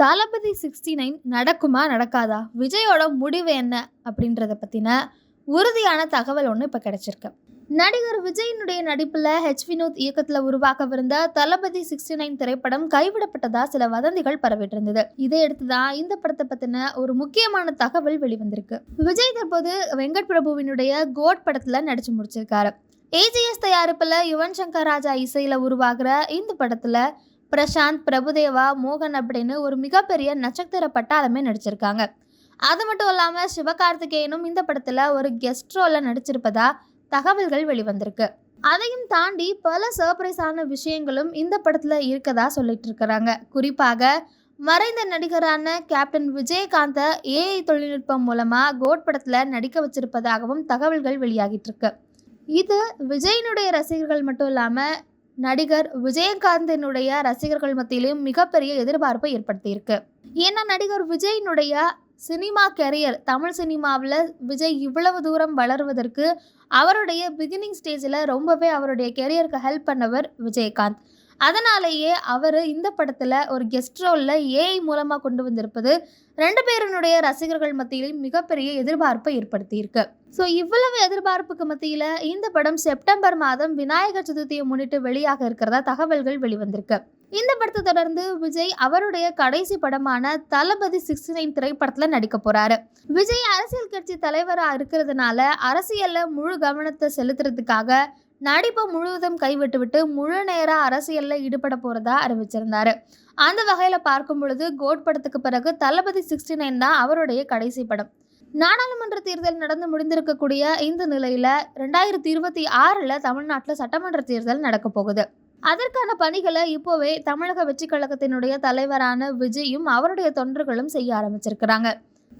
தளபதி sixty nine நடக்குமா நடக்காதா? விஜயோட முடிவு என்ன? அப்படின்றத பற்றின உறுதியான தகவல் ஒன்று இப்போ கிடச்சிருக்கு. நடிகர் விஜயினுடைய நடிப்பில் ஹெச் வினோத் இயக்கத்தில் உருவாக்கவிருந்த தளபதி சிக்ஸ்டி நைன் திரைப்படம் கைவிடப்பட்டதா சில வதந்திகள் பரவிட்டு இருந்தது இதையடுத்து தான் இந்த படத்தை பற்றின ஒரு முக்கியமான தகவல் வெளிவந்திருக்கு. விஜய் தற்போது வெங்கட் பிரபுவினுடைய கோட் படத்தில் நடித்து முடிச்சிருக்காரு. ஏஜிஎஸ் தயாரிப்பில் யுவன் சங்கர் ராஜா இசையில் உருவாகிற இந்த படத்தில் பிரசாந்த் பிரபுதேவா மோகன் அப்படின்னு ஒரு மிகப்பெரிய நட்சத்திர பட்டாளமே நடிச்சிருக்காங்க. அது மட்டும் இல்லாமல் சிவகார்த்திகேயனும் இந்த படத்தில் ஒரு கெஸ்ட் ரோலில் நடிச்சிருப்பதா தகவல்கள் வெளிவந்திருக்கு. அதையும் தாண்டி பல சர்ப்ரைஸான விஷயங்களும் இந்த படத்தில் இருக்கதா சொல்லிட்டு இருக்கிறாங்க. குறிப்பாக மறைந்த நடிகரான கேப்டன் விஜயகாந்தை ஏஐ தொழில்நுட்பம் மூலமாக கோட் படத்தில் நடிக்க வச்சிருப்பதாகவும் தகவல்கள் வெளியாகிட்டு இருக்கு. இது விஜயினுடைய ரசிகர்கள் மட்டும் இல்லாமல் நடிகர் விஜயகாந்தினுடைய ரசிகர்கள் மத்தியிலும் மிகப்பெரிய எதிர்பார்ப்பை ஏற்படுத்தியிருக்கு. ஏன்னா நடிகர் விஜயினுடைய சினிமா கெரியர் தமிழ் சினிமாவில் விஜய் இவ்வளவு தூரம் வளருவதற்கு அவருடைய பிகினிங் ஸ்டேஜில் ரொம்பவே அவருடைய கெரியருக்கு ஹெல்ப் பண்ணவர் விஜயகாந்த். அதனாலேயே அவர் இந்த படத்தில் ஒரு கெஸ்ட் ரோலில் ஏஐ மூலமாக கொண்டு வந்திருப்பது ரெண்டு பேருனுடைய ரசிகர்கள் மத்தியிலும் மிகப்பெரிய எதிர்பார்ப்பை ஏற்படுத்தியிருக்கு. ஸோ இவ்வளவு எதிர்பார்ப்புக்கு மத்தியில் இந்த படம் செப்டம்பர் மாதம் விநாயகர் சதுர்த்தியை முன்னிட்டு வெளியாக இருக்கிறதா தகவல்கள் வெளிவந்திருக்கு. இந்த படத்தை தொடர்ந்து விஜய் அவருடைய கடைசி படமான தளபதி சிக்ஸ்டி நைன் திரைப்படத்தில் நடிக்க போறாரு. விஜய் அரசியல் கட்சி தலைவராக இருக்கிறதுனால அரசியலில் முழு கவனத்தை செலுத்துறதுக்காக நடிப்பை முழுவதும் கைவிட்டுவிட்டு முழு நேர அரசியலில் ஈடுபட போகிறதா அறிவிச்சிருந்தார். அந்த வகையில் பார்க்கும் பொழுது கோட் படத்துக்கு பிறகு தளபதி சிக்ஸ்டி நைன் தான் அவருடைய கடைசி படம். நாடாளுமன்ற தேர்தல் நடந்து முடிந்திருக்கக்கூடிய இந்த நிலையில் ரெண்டாயிரத்தி இருபத்தி ஆறில் தமிழ்நாட்டில் சட்டமன்ற தேர்தல் நடக்க போகுது. அதற்கான பணிகளை இப்போவே தமிழக வெற்றி கழகத்தினுடைய தலைவரான விஜயும் அவருடைய தொண்டர்களும் செய்ய ஆரம்பிச்சிருக்கிறாங்க.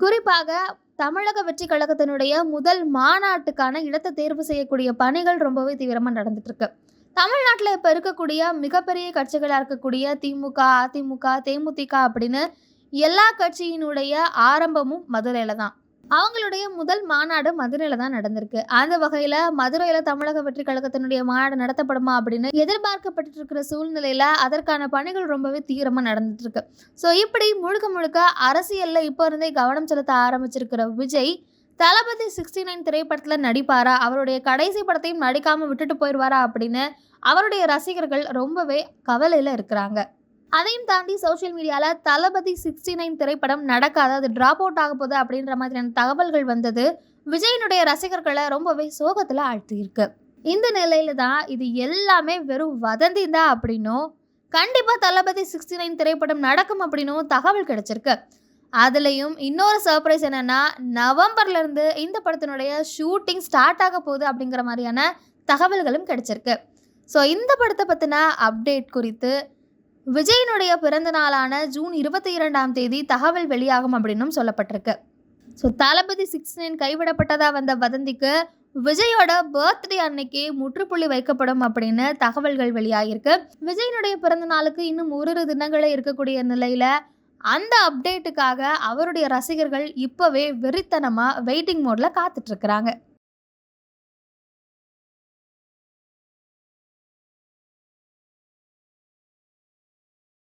குறிப்பாக தமிழக வெற்றி கழகத்தினுடைய முதல் மாநாட்டுக்கான இடத்தை தேர்வு செய்யக்கூடிய பணிகள் ரொம்பவே தீவிரமாக நடந்துட்டு இருக்கு தமிழ்நாட்டில் இப்போ இருக்கக்கூடிய மிகப்பெரிய கட்சிகளாக இருக்கக்கூடிய திமுக அதிமுக தேமுதிக அப்படின்னு எல்லா கட்சியினுடைய ஆரம்பமும் மதுரையில் தான் அவங்களுடைய முதல் மாநாடு மதுரையில் தான் நடந்திருக்கு. அந்த வகையில் மதுரையில் தமிழக வெற்றி கழகத்தினுடைய மாநாடு நடத்தப்படுமா அப்படின்னு எதிர்பார்க்கப்பட்டு இருக்கிற சூழ்நிலையில் அதற்கான பணிகள் ரொம்பவே தீவிரமாக நடந்துட்டு இருக்கு ஸோ இப்படி முழுக்க முழுக்க அரசியலில் இப்போ இருந்தே கவனம் செலுத்த ஆரம்பிச்சிருக்கிற விஜய் தளபதி சிக்ஸ்டி நைன் திரைப்படத்தில் நடிப்பாரா? அவருடைய கடைசி படத்தையும் நடிக்காமல் விட்டுட்டு போயிடுவாரா அப்படின்னு அவருடைய ரசிகர்கள் ரொம்பவே கவலையில் இருக்கிறாங்க. அதையும் தாண்டி சோஷியல் மீடியாவில் தளபதி சிக்ஸ்டி நைன் திரைப்படம் நடக்காது அது ட்ராப் அவுட் ஆக போகுது அப்படின்ற மாதிரியான தகவல்கள் வந்தது. விஜயனுடைய ரசிகர்களை ரொம்பவே சோகத்தில் ஆழ்த்தியிருக்கு. இந்த நிலையில தான் இது எல்லாமே வெறும் வதந்தி தான் அப்படின்னும் கண்டிப்பாக தளபதி சிக்ஸ்டி நைன் திரைப்படம் நடக்கும் அப்படின்னும் தகவல் கிடைச்சிருக்கு. அதுலேயும் இன்னொரு சர்ப்ரைஸ் என்னென்னா நவம்பர்லேருந்து இந்த படத்தினுடைய ஷூட்டிங் ஸ்டார்ட் ஆக போகுது அப்படிங்கிற மாதிரியான தகவல்களும் கிடைச்சிருக்கு. ஸோ இந்த படத்தை பற்றின அப்டேட் குறித்து விஜயனுடைய பிறந்த நாளான ஜூன் இருபத்தி இரண்டாம் தேதி தகவல் வெளியாகும் அப்படின்னும் சொல்லப்பட்டிருக்கு. ஸோ தளபதி சிக்ஸ் நைன் கைவிடப்பட்டதாக வந்த வதந்திக்கு விஜயோட பர்த்டே அன்னைக்கு முற்றுப்புள்ளி வைக்கப்படும் அப்படின்னு தகவல்கள் வெளியாகிருக்கு விஜயனுடைய பிறந்த நாளுக்கு இன்னும் ஒரு தினங்களே இருக்கக்கூடிய நிலையில் அந்த அப்டேட்டுக்காக அவருடைய ரசிகர்கள் இப்போவே வெறித்தனமாக வெயிட்டிங் மோடில் காத்துட்ருக்குறாங்க